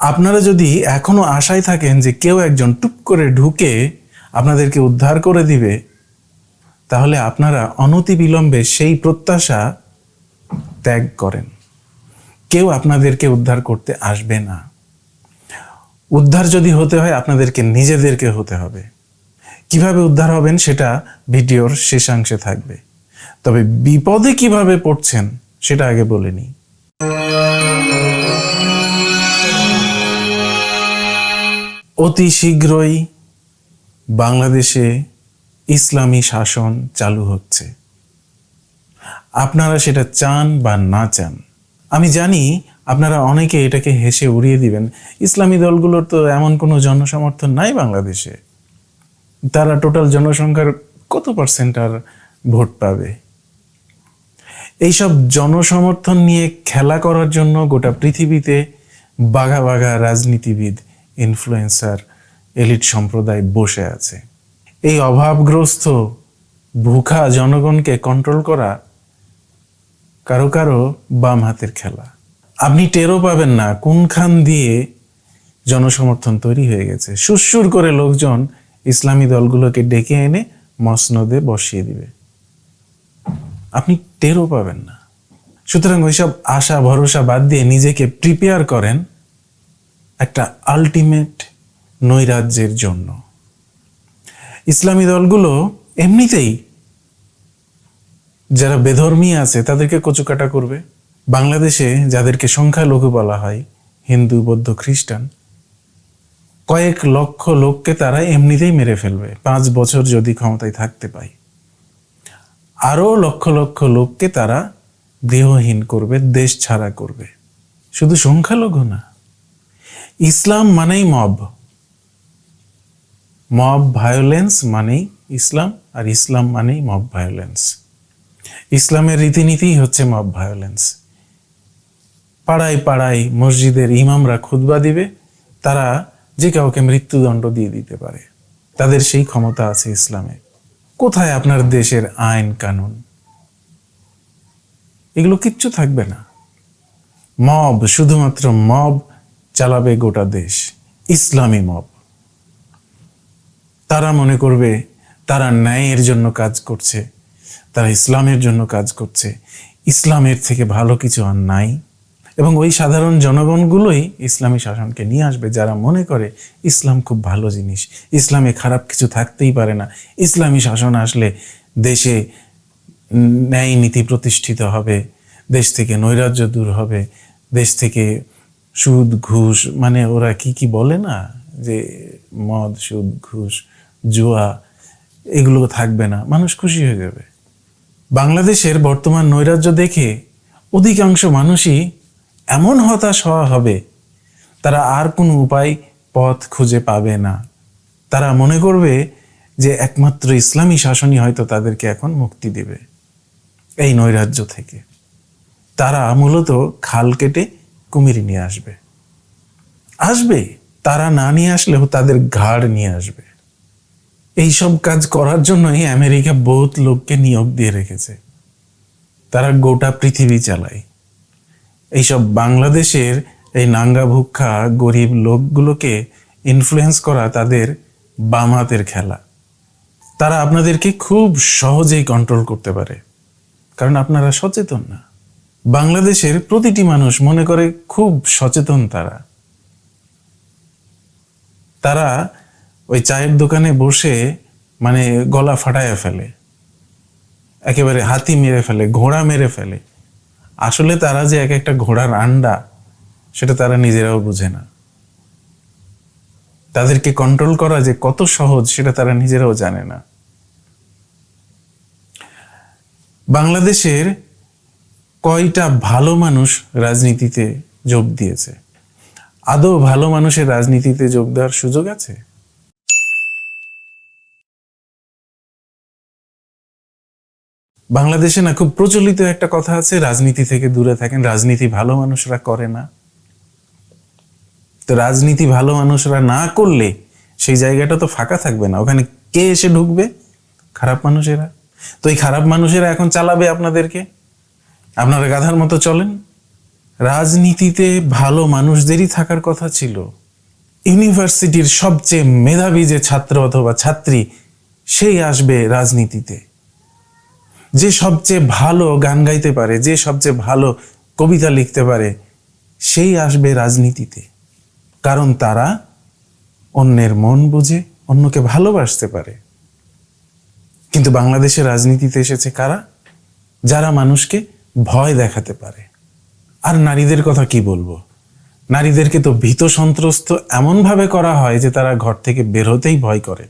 আপনারা যদি এখনও আশায় থাকেন যে কেউ একজন টুপ করে ঢুকে আপনাদেরকে উদ্ধার করে দিবে, তাহলে আপনারা অনতিবিলম্বে সেই প্রত্যাশা ত্যাগ করেন। কেউ আপনাদেরকে উদ্ধার করতে আসবে না। উদ্ধার যদি হতে হয়, আপনাদেরকে নিজেদেরকে হতে হবে। কীভাবে উদ্ধার হবেন সেটা ভিডিওর শেষাংশে থাকবে। তবে বিপদে কীভাবে পড়ছেন, সেটা আগে বলে নিই। অতি শীঘ্রই বাংলাদেশে ইসলামী শাসন চালু হচ্ছে। আপনারা সেটা চান বা না চান, আমি জানি আপনারা অনেকে এটাকে হেসে উড়িয়ে দিবেন, ইসলামী দলগুলোর তো এমন কোনো জনসমর্থন নাই বাংলাদেশে। তারা টোটাল জনসংখ্যার কত পার্সেন্ট আর ভোট পাবে? এইসব জনসমর্থন নিয়ে খেলা করার জন্য গোটা পৃথিবীতে বাঘা বাঘা রাজনীতিবিদ ইনফ্লুয়েন্সার এলিট সম্প্রদায় বসে আছে। এই অভাবগ্রস্ত ভুখা জনগণকে কন্ট্রোল করা কারও কারও বাম হাতের খেলা। আপনি টেরও পাবেন না কোনখান দিয়ে জনসমর্থন তৈরি হয়ে গেছে। সুরসুর করে লোকজন ইসলামী দলগুলোকে ডেকে এনে মসনদে বসিয়ে দিবে। আপনি টেরও পাবেন না। সুতরাং ওইসব আশা, ভরসা বাদ দিয়ে নিজেকে প্রিপেয়ার করেন। একটা আলটিমেট নৈরাজ্যের জন্য। ইসলামী দলগুলো এমনিতেই যারা বেধর্মী আছে, তাদেরকে কচুকাটা করবে। বাংলাদেশে যাদেরকে সংখ্যালঘু বলা হয়, হিন্দু, বৌদ্ধ, খ্রিস্টান, কয়েক লক্ষ লোককে তারা এমনিতেই মেরে ফেলবে। পাঁচ বছর যদি ক্ষমতায় থাকতে পায়। আরও লক্ষ লক্ষ লোককে তারা গৃহহীন করবে, দেশ ছাড়া করবে। শুধু সংখ্যালঘু না ইসলাম মানেই মব। মব ভায়োলেন্স মানেই ইসলাম আর ইসলাম মানেই মব ভায়োলেন্স ইসলামের রীতিনীতিই হচ্ছে মব ভায়োলেন্স পাড়ায় পাড়ায় মসজিদের ইমামরা খুতবা দিবে, তারা যে কাউকে মৃত্যুদণ্ড দিয়ে দিতে পারে। তাদের সেই ক্ষমতা আছে ইসলামে। কোথায় আপনার দেশের আইন কানুন? এগুলো কিচ্ছু থাকবে না। মব শুধুমাত্র মব চালাবে গোটা দেশ। ইসলামী মব। তারা মনে করবে তারা ন্যায়ের জন্য কাজ করছে, তারা ইসলামের জন্য কাজ করছে। ইসলামের থেকে ভালো কিছু আর নাই। এবং ওই সাধারণ জনগণগুলোই ইসলামী শাসনকে নিয়ে আসবে, যারা মনে করে ইসলাম খুব ভালো জিনিস। ইসলামে খারাপ কিছু থাকতেই পারে না। ইসলামী শাসন আসলে দেশে ন্যায় নীতি প্রতিষ্ঠিত হবে, দেশ থেকে নৈরাজ্য দূর হবে, দেশ থেকে সুদ, ঘুষ মানে ওরা কি কি বলে না? যে মদ, সুদ, ঘুষ, জুয়া, এগুলো থাকবে না। মানুষ খুশি হয়ে যাবে। বাংলাদেশের বর্তমান নৈরাজ্য দেখে অধিকাংশ মানুষই এমন হতাশ হওয়া হবে, তারা আর কোনো উপায়, পথ খুঁজে পাবে না। তারা মনে করবে যে একমাত্র ইসলামী শাসনই হয়তো তাদেরকে এখন মুক্তি দেবে। এই নৈরাজ্য থেকে। তারা মূলত খাল কেটে কুমিরি নিয়ে আসবে। আসবে? তারা না নিয়ে আসলেও তাদের ঘাড় নিয়ে আসবে। এই সব কাজ করার জন্যই আমেরিকা বহুত লোককে নিয়োগ দিয়ে রেখেছে। তারা গোটা পৃথিবী চালায়। এইসব বাংলাদেশের এই নাঙ্গা ভুক্ষা গরিব লোকগুলোকে ইনফ্লুয়েন্স করা তাদের বাম হাতের খেলা। তারা আপনাদেরকে খুব সহজেই কন্ট্রোল করতে পারে। কারণ আপনারা সচেতন না। বাংলাদেশের প্রতিটি মানুষ মনে করে খুব সচেতন তারা। তারা ওই চায়ের দোকানে বসে মানে গলা ফাটায় ফেলে। একেবারে হাতি মেরে ফেলে, ঘোড়া মেরে ফেলে। আসলে তারা যে এক একটা ঘোড়ার আন্ডা, সেটা তারা নিজেরাও বুঝে না। তাদেরকে কন্ট্রোল করা যে কত সহজ, সেটা তারা নিজেরাও জানে না। বাংলাদেশের কয়টা ভালো মানুষ রাজনীতিতে যোগ দিয়েছে? আদৌ ভালো মানুষের রাজনীতিতে যোগ দেওয়ার সুযোগ আছে? বাংলাদেশে না খুব প্রচলিত একটা কথা আছে, রাজনীতি থেকে দূরে থাকেন, রাজনীতি ভালো মানুষরা করে না। তো রাজনীতি ভালো মানুষরা না করলে সেই জায়গাটা তো ফাঁকা থাকবে না। ওখানে কে এসে ঢুকবে? খারাপ মানুষেরা। তো এই খারাপ মানুষেরা এখন চালাবে আপনাদেরকে? আপনারা গাধার মতো চলেন। রাজনীতিতে ভালো মানুষদেরই থাকার কথা ছিল। ইউনিভার্সিটির সবচেয়ে মেধাবী যে ছাত্র অথবা ছাত্রী, সেই আসবে রাজনীতিতে। যে সবচেয়ে ভালো গান গাইতে পারে, যে সবচেয়ে ভালো কবিতা লিখতে পারে, সেই আসবে রাজনীতিতে। কারণ তারা অন্যের মন বুঝে, অন্যকে ভালোবাসতে পারে। কিন্তু বাংলাদেশের রাজনীতিতে এসেছে কারা? যারা মানুষকে ভয় দেখাতে পারে। আর নারীদের কথা কি বলব? নারীদেরকে তো ভীত সন্ত্রস্ত এমনভাবে করা হয় যে তারা ঘর থেকে বের হতেই ভয় করে।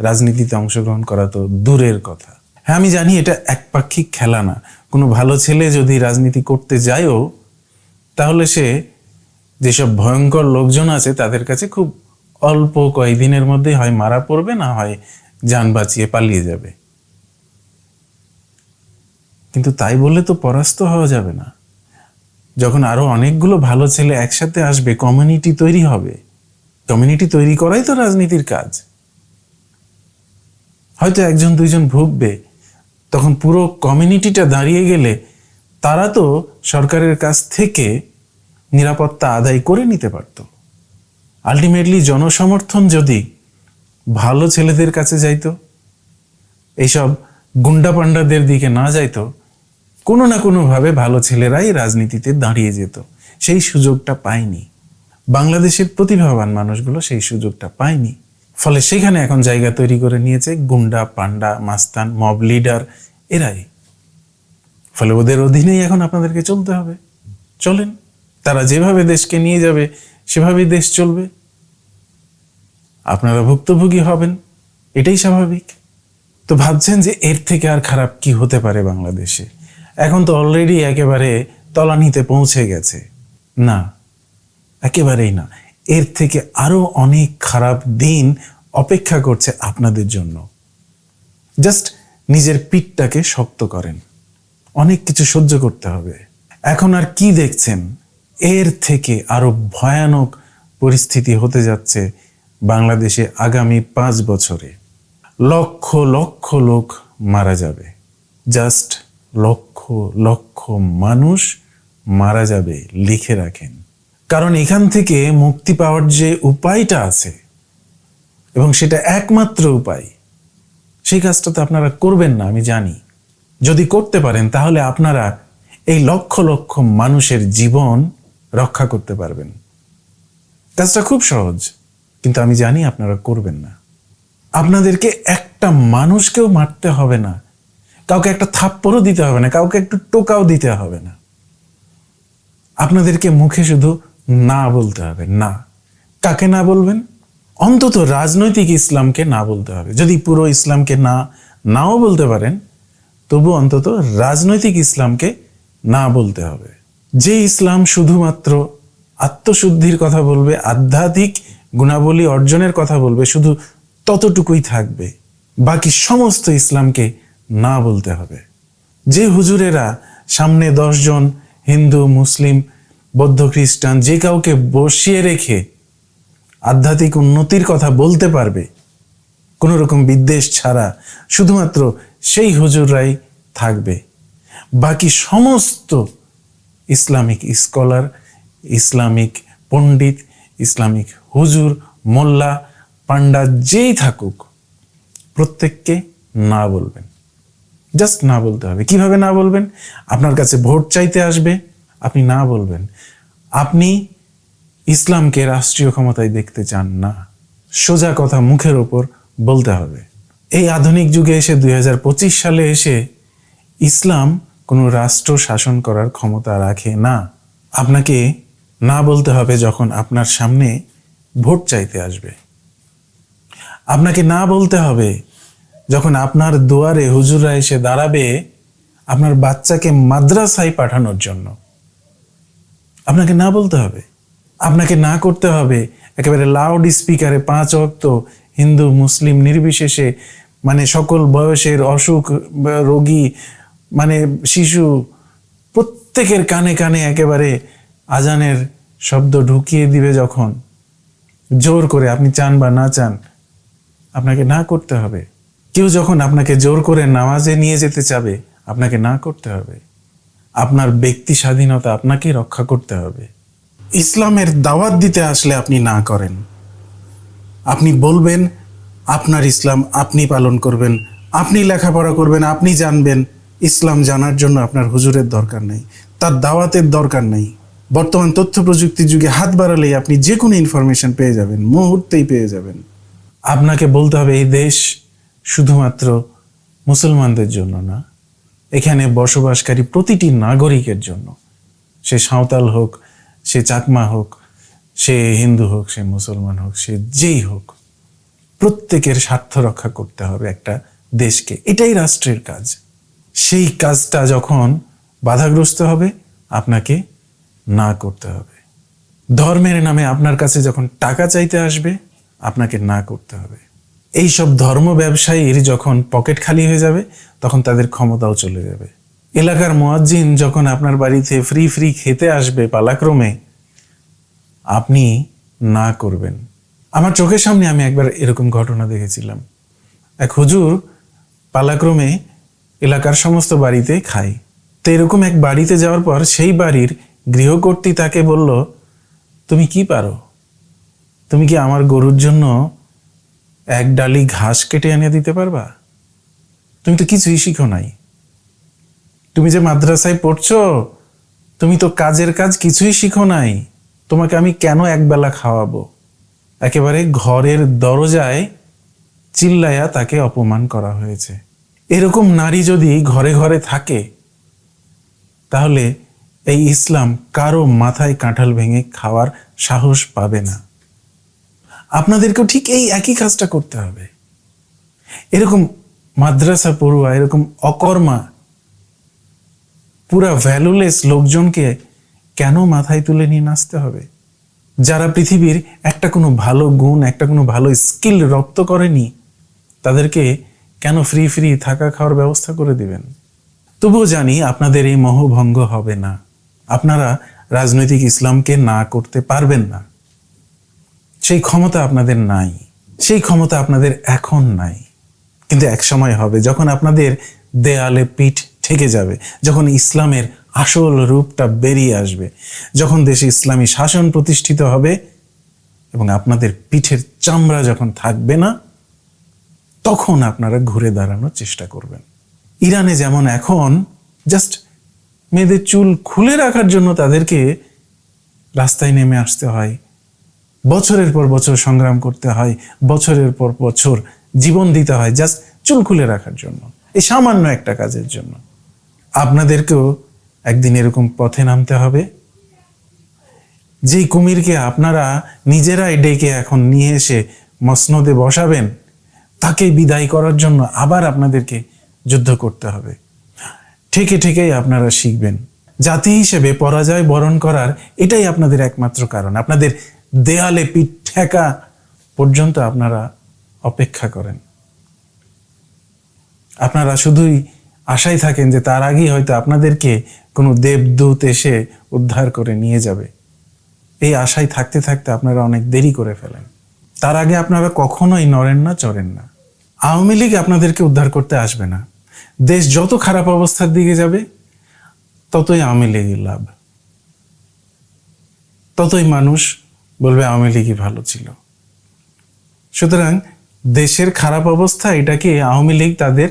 রাজনীতিতে অংশগ্রহণ করা তো দূরের কথা। হ্যাঁ আমি জানি এটা একপাক্ষিক খেলা না। কোনো ভালো ছেলে যদি রাজনীতি করতে যায়ও, তাহলে সে যেসব ভয়ঙ্কর লোকজন আছে, তাদের কাছে খুব অল্প কয়েকদিনের মধ্যে হয় মারা পড়বে, না হয় যান বাঁচিয়ে পালিয়ে যাবে। কিন্তু তাই বললে তো পরাস্ত হওয়া যাবে না। যখন আরও অনেকগুলো ভালো ছেলে একসাথে আসবে কমিউনিটি তৈরি হবে। কমিউনিটি তৈরি করাই তো রাজনীতির কাজ। হয়তো একজন, দুইজন ভুগবে, তখন পুরো কমিউনিটিটা দাঁড়িয়ে গেলে তারা তো সরকারের কাছ থেকে নিরাপত্তা আদায় করে নিতে পারত। আলটিমেটলি জনসমর্থন যদি ভালো ছেলেদের কাছে যাইতো, এইসব গুন্ডা পান্ডাদের দিকে না যাইতো কোনো না কোনোভাবে ভালো ছেলেরাই রাজনীতিতে দাঁড়িয়ে যেত। সেই সুযোগটা পায়নি। বাংলাদেশের প্রতিভাবান মানুষগুলো সেই সুযোগটা পায়নি। ফলে সেখানে এখন জায়গা তৈরি করে নিয়েছে গুন্ডা পান্ডা মাস্তান, মব লিডার এরাই। ফলে ওদের অধীনেই এখন আপনাদেরকে চলতে হবে। চলেন, তারা যেভাবে দেশকে নিয়ে যাবে, সেভাবেই দেশ চলবে। আপনারা ভুক্তভোগী হবেন, এটাই স্বাভাবিক। তো ভাবছেন যে এর থেকে আর খারাপ কি হতে পারে বাংলাদেশে? এখন তো অলরেডি একেবারে তলানিতে পৌঁছে গেছে। না, একেবারেই না। এর থেকে আরও অনেক খারাপ দিন অপেক্ষা করছে আপনাদের জন্য। জাস্ট নিজের পিঠটাকে শক্ত করেন। অনেক কিছু সহ্য করতে হবে। এখন আর কি দেখছেন? এর থেকে আরও ভয়ানক পরিস্থিতি হতে যাচ্ছে বাংলাদেশে আগামী পাঁচ বছরে। লক্ষ লক্ষ লোক মারা যাবে। জাস্ট লক্ষ লক্ষ মানুষ মারা যাবে লিখে রাখেন। কারণ এখান থেকে মুক্তি পাওয়ার যে উপায়টা আছে, এবং সেটা একমাত্র উপায়, সেই কাজটা তো আপনারা করবেন না, আমি জানি। যদি করতে পারেন, তাহলে আপনারা এই লক্ষ লক্ষ মানুষের জীবন রক্ষা করতে পারবেন। কাজটা খুব সহজ, কিন্তু আমি জানি আপনারা করবেন না। আপনাদেরকে একটা মানুষকেও মারতে হবে না। কাউকে একটা থাপ্পড়ও দিতে হবে না, কাউকে একটু টোকাও দিতে হবে না। আপনাদেরকে মুখে শুধু না বলতে হবে, না। কাকে না বলবেন? অন্তত রাজনৈতিক ইসলামকে না বলতে হবে। যদি পুরো ইসলামকে না, নাও বলতে পারেন, তবু অন্তত রাজনৈতিক ইসলামকে না বলতে হবে। যে ইসলাম শুধুমাত্র আত্মশুদ্ধির কথা বলবে, আধ্যাত্মিক গুণাবলী অর্জনের কথা বলবে, শুধু ততটুকুই থাকবে। বাকি সমস্ত ইসলামকে না বলতে হবে। যে হুজুরেরা সামনে দশজন হিন্দু, মুসলিম, বৌদ্ধ, খ্রিস্টান যে কাউকে বসিয়ে রেখে আধ্যাত্মিক উন্নতির কথা বলতে পারবে কোনো রকম বিদ্বেষ ছাড়া শুধুমাত্র সেই হুজুররাই থাকবে। বাকি সমস্ত ইসলামিক স্কলার, ইসলামিক পণ্ডিত, ইসলামিক হুজুর, মোল্লা পান্ডা যেই থাকুক, প্রত্যেককে না বলবেন। জাস্ট না বলতে হবে। কীভাবে না বলবেন? আপনার কাছে ভোট চাইতে আসবে, আপনি না বলবেন। আপনি ইসলামকে রাষ্ট্রীয় ক্ষমতায় দেখতে চান না। সোজা কথা মুখের ওপর বলতে হবে। এই আধুনিক যুগে এসে দুই হাজার পঁচিশ সালে এসে ইসলাম কোনো রাষ্ট্র শাসন করার ক্ষমতা রাখে না। আপনাকে না বলতে হবে যখন আপনার সামনে ভোট চাইতে আসবে। আপনাকে না বলতে হবে যখন আপনার দুয়ারে হুজুরা এসে দাঁড়াবে আপনার বাচ্চাকে মাদ্রাসায় পাঠানোর জন্য। আপনাকে না বলতে হবে। আপনাকে না করতে হবে। একেবারে লাউড স্পিকারে পাঁচ অক্ত হিন্দু, মুসলিম নির্বিশেষে মানে সকল বয়সের অসুখ, রোগী মানে শিশু প্রত্যেকের কানে কানে একেবারে আজানের শব্দ ঢুকিয়ে দিবে যখন। জোর করে আপনি চান বা না চান, আপনাকে না করতে হবে। কেউ যখন আপনাকে জোর করে নামাজে নিয়ে যেতে চাবে, আপনাকে না করতে হবে। আপনার ব্যক্তি স্বাধীনতা আপনাকে রক্ষা করতে হবে। ইসলামের দাওয়াত দিতে আসলে আপনি না করেন। আপনি বলবেন, আপনার ইসলাম আপনি পালন করবেন, আপনি লেখাপড়া করবেন, আপনি জানবেন। ইসলাম জানার জন্য আপনার হুজুরের দরকার নেই, তার দাওয়াতের দরকার নেই। বর্তমান তথ্য প্রযুক্তির যুগে হাত বাড়ালেই আপনি যে কোনো ইনফরমেশন পেয়ে যাবেন, মুহূর্তেই পেয়ে যাবেন। আপনাকে বলতে হবে, এই দেশ শুধুমাত্র মুসলমানদের জন্য না, এখানে বসবাসকারী প্রতিটি নাগরিকের জন্য। সে সাঁওতাল হোক, সে চাকমা হোক, সে হিন্দু হোক, সে মুসলমান হোক, সে যেই হোক, প্রত্যেকের স্বার্থ রক্ষা করতে হবে একটা দেশকে। এটাই রাষ্ট্রের কাজ। সেই কাজটা যখন বাধাগ্রস্ত হবে, আপনাকে না করতে হবে। ধর্মের নামে আপনার কাছে যখন টাকা চাইতে আসবে, আপনাকে না করতে হবে। এই সব ধর্ম ব্যবসায়ীর যখন পকেট খালি হয়ে যাবে, তখন তাদের ক্ষমতাও চলে যাবে। এলাকার মোয়াজ্জিন যখন আপনার বাড়িতে ফ্রি ফ্রি খেতে আসবে পালাক্রমে, আপনি না করবেন। আমার চোখের সামনে আমি একবার এরকম ঘটনা দেখেছিলাম। এক হুজুর পালাক্রমে এলাকার সমস্ত বাড়িতে খায়। তো এরকম এক বাড়িতে যাওয়ার পর সেই বাড়ির গৃহকর্ত্রী তাকে বলল, তুমি কি পারো? তুমি কি আমার গরুর জন্য এক ডালি ঘাস কেটে এনে দিতে পারবা? তুমি তো কিছুই শিখো নাই। তুমি যে মাদ্রাসায় পড়ছো, তুমি তো কাজের কাজ কিছুই শিখো নাই। তোমাকে আমি কেন একবেলা খাওয়াবো? একেবারে ঘরের দরজায় চিল্লায়া তাকে অপমান করা হয়েছে। এরকম নারী যদি ঘরে ঘরে থাকে, তাহলে এই ইসলাম কারও মাথায় কাঁঠাল ভেঙে খাওয়ার সাহস পাবে না। আপনাদেরকেও ঠিক এই একই কাজটা করতে হবে। এরকম মাদ্রাসা পড়ুয়া, এরকম অকর্মা, পুরা ভ্যালুলেস লোকজনকে কেন মাথায় তুলে নিয়ে নাচতে হবে? যারা পৃথিবীর একটা কোনো ভালো গুণ, একটা কোনো ভালো স্কিল রপ্ত করেনি, তাদেরকে কেন ফ্রি ফ্রি থাকা খাওয়ার ব্যবস্থা করে দিবেন? তবুও জানি আপনাদের এই মোহভঙ্গ হবে না। আপনারা রাজনৈতিক ইসলামকে না করতে পারবেন না। সেই ক্ষমতা আপনাদের নাই, সেই ক্ষমতা আপনাদের এখন নাই। কিন্তু এক সময় হবে যখন আপনাদের দেয়ালে পিঠ ঠেকে যাবে, যখন ইসলামের আসল রূপটা বেরিয়ে আসবে, যখন দেশে ইসলামী শাসন প্রতিষ্ঠিত হবে এবং আপনাদের পিঠের চামড়া যখন থাকবে না, তখন আপনারা ঘুরে দাঁড়ানোর চেষ্টা করবেন। ইরানে যেমন এখন জাস্ট মেয়েদের চুল খুলে রাখার জন্য তাদেরকে রাস্তায় নেমে আসতে হয় বছরের পর বছর সংগ্রাম করতে হয়, বছরের পর বছর জীবন দিতে হয় জাস্ট চুল খুলে রাখার জন্য, এই সামান্য একটা কাজের জন্য। আপনাদেরকেও একদিন এরকম পথে নামতে হবে। যেই কুমিরকে আপনারা নিজেরাই ডেকে এখন নিয়ে এসে মসনদে বসাবেন তাকে বিদায় করার জন্য আবার আপনাদেরকে যুদ্ধ করতে হবে। ঠেকে ঠেকেই আপনারা শিখবেন। জাতি হিসেবে পরাজয় বরণ করার এটাই আপনাদের একমাত্র কারণ। আপনাদের দেয়ালে পিঠ ঠেকা পর্যন্ত আপনারা অপেক্ষা করেন। আপনারা শুধুই আশায় থাকেন যে তার আগেই হয়তো আপনাদেরকে কোনো দেবদূত এসে উদ্ধার করে নিয়ে যাবে। এই আশায় থাকতে থাকতে আপনারা অনেক দেরি করে ফেলেন। তার আগে আপনারা কখনোই নড়েন না, চড়েন না। আওয়ামী লীগ আপনাদেরকে উদ্ধার করতে আসবে না। দেশ যত খারাপ অবস্থার দিকে যাবে, ততই আওয়ামী লীগের লাভ। ততই মানুষ বলবে আওয়ামী লীগই ভালো ছিল। সুতরাং দেশের খারাপ অবস্থা এটাকে আওয়ামী লীগ তাদের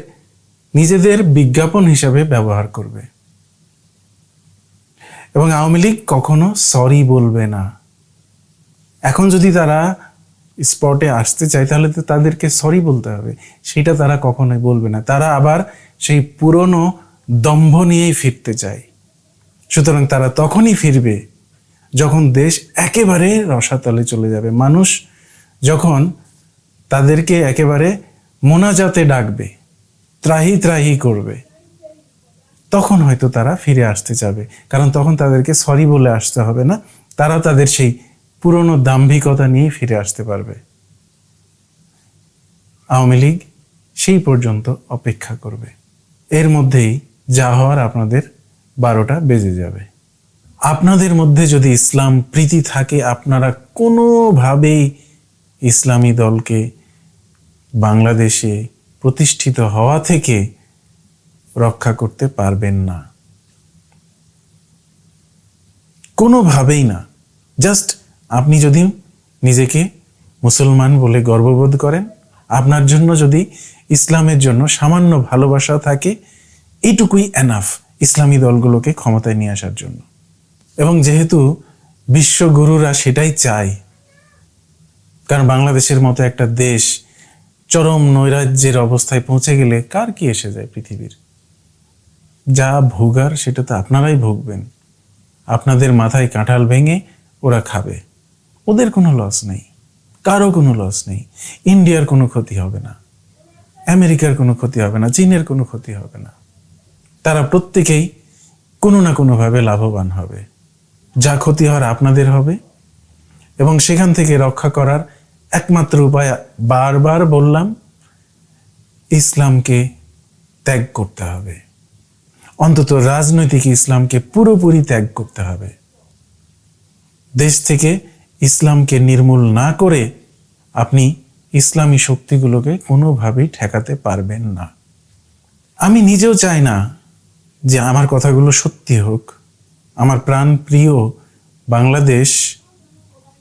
নিজেদের বিজ্ঞাপন হিসাবে ব্যবহার করবে। এবং আওয়ামী লীগ কখনো সরি বলবে না। এখন যদি তারা স্পটে আসতে চায়, তাহলে তো তাদেরকে সরি বলতে হবে। সেটা তারা কখনোই বলবে না। তারা আবার সেই পুরনো দম্ভ নিয়েই ফিরতে চায়। সুতরাং তারা তখনই ফিরবে যখন দেশ একেবারে রসাতলে চলে যাবে, মানুষ যখন তাদেরকে একেবারে মোনাজাতে ডাকবে, ত্রাহি ত্রাহি করবে, তখন হয়তো তারা ফিরে আসতে চাবে। কারণ তখন তাদেরকে সরি বলে আসতে হবে না, তারা তাদের সেই পুরনো দাম্ভিকতা নিয়ে ফিরে আসতে পারবে। আওয়ামী লীগ সেই পর্যন্ত অপেক্ষা করবে। এর মধ্যেই যা হওয়ার আপনাদের বারোটা বেজে যাবে। আপনাদের মধ্যে যদি ইসলাম প্রীতি থাকে, আপনারা কোনোভাবেই ইসলামী দলকে বাংলাদেশে প্রতিষ্ঠিত হওয়া থেকে রক্ষা করতে পারবেন না। কোনোভাবেই না। জাস্ট আপনি যদি নিজেকে মুসলমান বলে গর্ববোধ করেন, আপনার জন্য যদি ইসলামের জন্য সামান্য ভালোবাসা থাকে এইটুকুই এনাফ ইসলামী দলগুলোকে ক্ষমতায় নিয়ে আসার জন্য। এবং যেহেতু বিশ্বগুরুরা সেটাই চায়, কারণ বাংলাদেশের মতো একটা দেশ চরম নৈরাজ্যের অবস্থায় পৌঁছে গেলে কার কি এসে যায় পৃথিবীর? যা ভোগার সেটা তো আপনারাই ভুগবেন। আপনাদের মাথায় কাঁঠাল ভেঙে ওরা খাবে। ওদের কোনো লস নেই। কারও কোনো লস নেই। ইন্ডিয়ার কোনো ক্ষতি হবে না। আমেরিকার কোনো ক্ষতি হবে না। চীনের কোনো ক্ষতি হবে না। তারা প্রত্যেকেই কোনো না কোনোভাবে লাভবান হবে। যা ক্ষতি হওয়ার আপনাদের হবে। এবং সেখান থেকে রক্ষা করার একমাত্র উপায় বারবার বললাম, ইসলামকে ত্যাগ করতে হবে। অন্তত রাজনৈতিক ইসলামকে পুরোপুরি ত্যাগ করতে হবে। দেশ থেকে ইসলামকে নির্মূল না করে আপনি ইসলামী শক্তিগুলোকে কোনোভাবেই ঠেকাতে পারবেন না। আমি নিজেও চাই না যে আমার কথাগুলো সত্যি হোক। আমার প্রাণ প্রিয় বাংলাদেশ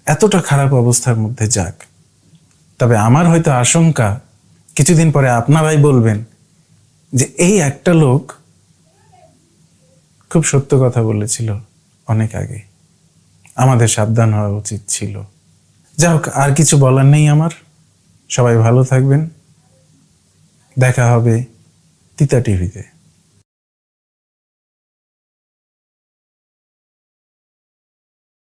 এতটা খারাপ অবস্থার মধ্যে যাক। তবে আমার হয়তো আশঙ্কা, কিছুদিন পরে আপনারাই বলবেন যে এই একটা লোক খুব সত্য কথা বলেছিল অনেক আগে। আমাদের সাবধান হওয়া উচিত ছিল। যা হোক, আর কিছু বলার নেই আমার। সবাই ভালো থাকবেন। দেখা হবে তিতা টিভিতে।